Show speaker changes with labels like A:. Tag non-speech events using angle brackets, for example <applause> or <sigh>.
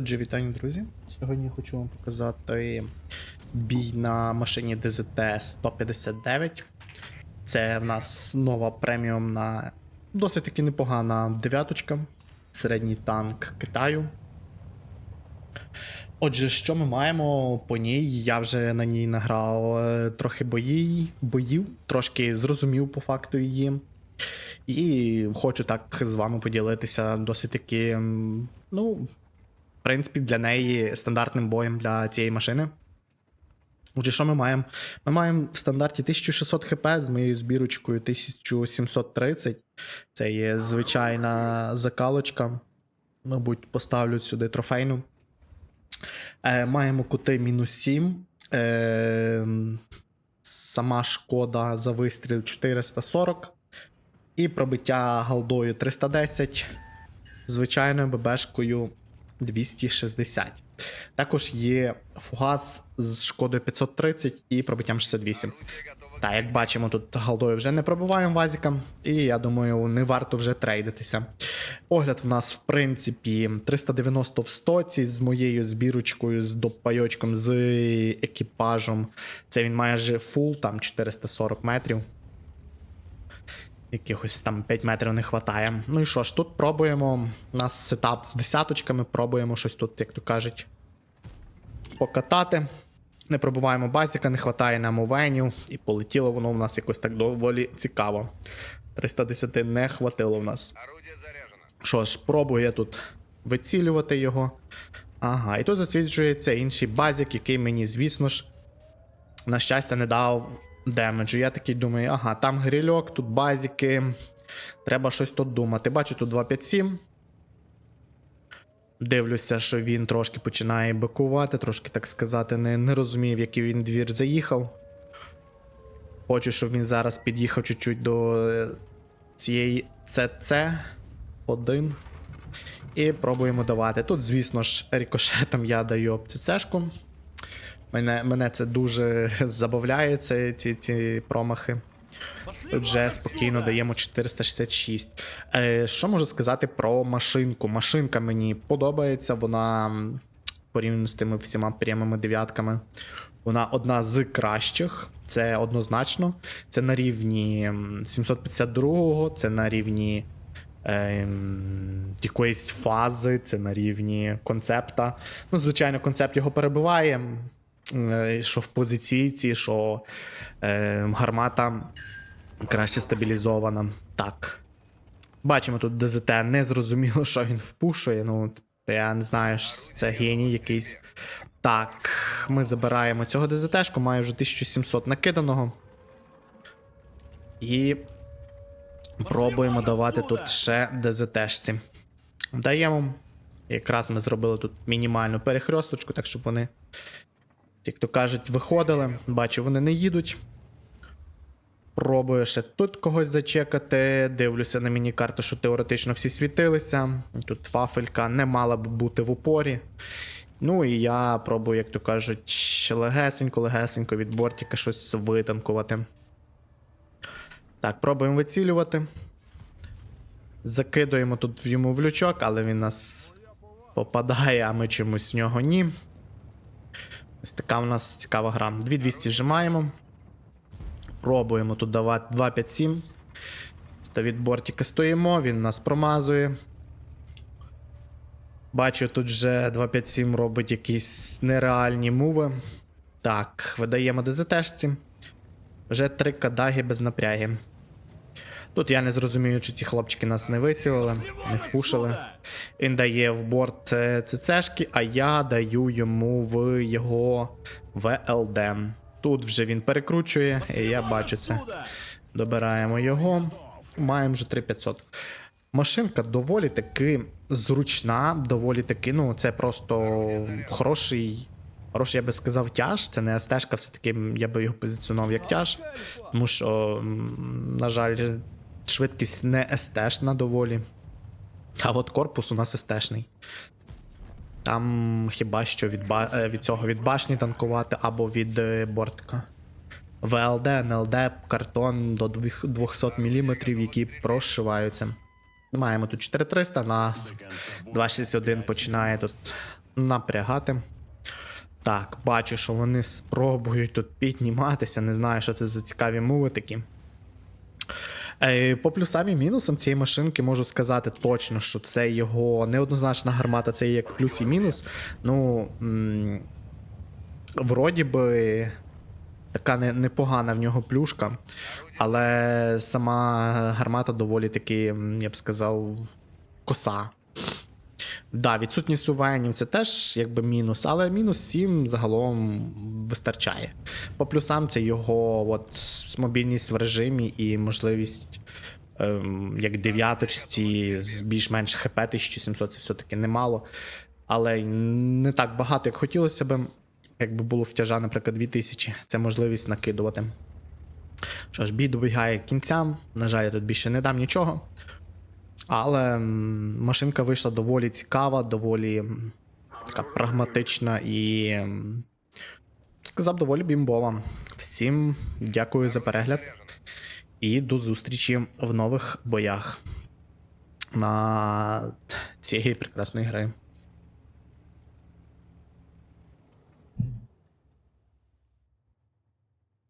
A: Отже, вітання, друзі. Сьогодні хочу вам показати бій на машині DZT 159. Це в нас нова преміумна, досить таки непогана дев'яточка. Середній танк Китаю. Отже, що ми маємо по ній? Я вже на ній награв е, трохи бої, боїв, трошки зрозумів по факту її. І хочу так з вами поділитися досить таки, ну, в принципі, для неї стандартним боєм для цієї машини. Отже, що ми маємо? Ми маємо в стандарті 1600 хп з моєю збірочкою 1730. Це є звичайна закалочка. Мабуть, поставлю сюди трофейну. Е, маємо кути мінус 7. Е, сама шкода за вистріл 440. І пробиття голдою 310. Звичайною ББшкою 260. Також є фугас з шкодою 530 і пробиттям 68. Так, як бачимо, тут голдою вже не пробиваємо вазіка, і я думаю, не варто вже трейдитися. Огляд в нас, в принципі, 390 в стоці з моєю збірочкою, з допайочком, з екіпажем. Це він майже фул, там 440 метрів. Якихось там 5 метрів не вистачає. Ну і що ж, тут пробуємо. У нас сетап з десяточками, пробуємо щось тут, як то кажуть, покатати. Не пробуваємо базіка, не вистачає нам овенів, і полетіло воно в нас якось так доволі цікаво. 310 не хватило в нас. Що ж, пробую я тут вицілювати його. Ага, і тут засвіджується інший базік, який мені, звісно ж, на щастя, не дав демеджу. Я такий думаю, ага, там грильок, тут базіки. Треба щось тут думати. Бачу, тут 257. Дивлюся, що він трошки починає бикувати, трошки, так сказати, не, не розумів, який він двір заїхав. Хочу, щоб він зараз під'їхав чуть-чуть до е, цієї ЦЦ 1. І пробуємо давати. Тут, звісно ж, рікошетом я даю об ЦЦшку. Мене, мене це дуже <laughs> забавляє, це, ці, ці промахи. Тут вже спокійно даємо 466. Е, що можу сказати про машинку? Машинка мені подобається, вона порівняно з тими всіма прямими дев'ятками. Вона одна з кращих, це однозначно. Це на рівні 752-го, це на рівні ем, якоїсь фази, це на рівні концепта. Ну, звичайно, концепт його перебиває. Е, Що в позиційці, що е, гармата краще стабілізована. Так. Бачимо тут ДЗТ, не зрозуміло, що він впушує. Ну, я не знаю, це геній якийсь. Так, ми забираємо цього ДЗТшку, маю вже 1700 накиданого. І пробуємо давати тут ще ДЗТшці. Даємо. Якраз ми зробили тут мінімальну перехресточку, так щоб вони, як то кажуть, виходили. Бачу, вони не їдуть. Пробую ще тут когось зачекати. Дивлюся на міні-карту, що теоретично всі світилися. Тут вафелька не мала б бути в упорі. Ну і я пробую, як то кажуть, легесенько, легесенько від бортика щось витанкувати. Так, пробуємо вицілювати. Закидуємо тут йому в лючок, але він нас попадає, а ми чомусь в нього ні. Ось така в нас цікава гра. 2200 вжимаємо. Пробуємо тут давати 257. То від бортика стоїмо, він нас промазує. Бачу, тут вже 257 робить якісь нереальні муви. Так, видаємо ДЗТшці. Вже три кадаги без напряги. Тут я не зрозумію, чи ці хлопчики нас не вицілили, не впушили. Він дає в борт е, ЦЦшки, а я даю йому в його ВЛД. Тут вже він перекручує, і я бачу це. Добираємо його. Маємо вже 3500. Машинка доволі таки зручна, доволі таки, ну, це просто хороший. Хороший, я би сказав, тяж. Це не СТ-шка, все-таки я би його позиціонував як тяж. Тому що, на жаль, швидкість не СТ-шна доволі. А от корпус у нас СТ-шний. Там хіба що від, ба- е, від цього від башні танкувати або від е, бортика. ВЛД, НЛД, картон до 200 мм, які прошиваються. Маємо тут 4300, нас 261 починає тут напрягати. Так, бачу, що вони спробують тут підніматися. Не знаю, що це за цікаві мови такі. Е, По плюсам і мінусам цієї машинки можу сказати точно, що це його неоднозначна гармата, це як плюс і мінус. Ну, вроді би, така непогана в нього плюшка, але сама гармата доволі таки, я б сказав, коса. Да, відсутність сувенів це теж якби мінус, але мінус 7 загалом вистачає. По плюсам це його от, мобільність в режимі і можливість ем, як дев'яточці з більш-менш хп 1700 це все-таки немало. Але не так багато, як хотілося б. Якби було втяжа, наприклад, 2000, це можливість накидувати. Що ж, бій добігає кінцям. На жаль, я тут більше не дам нічого. Але машинка вийшла доволі цікава, доволі така прагматична і сказав, доволі бімбова. Всім дякую за перегляд і до зустрічі в нових боях на цієї прекрасної гри.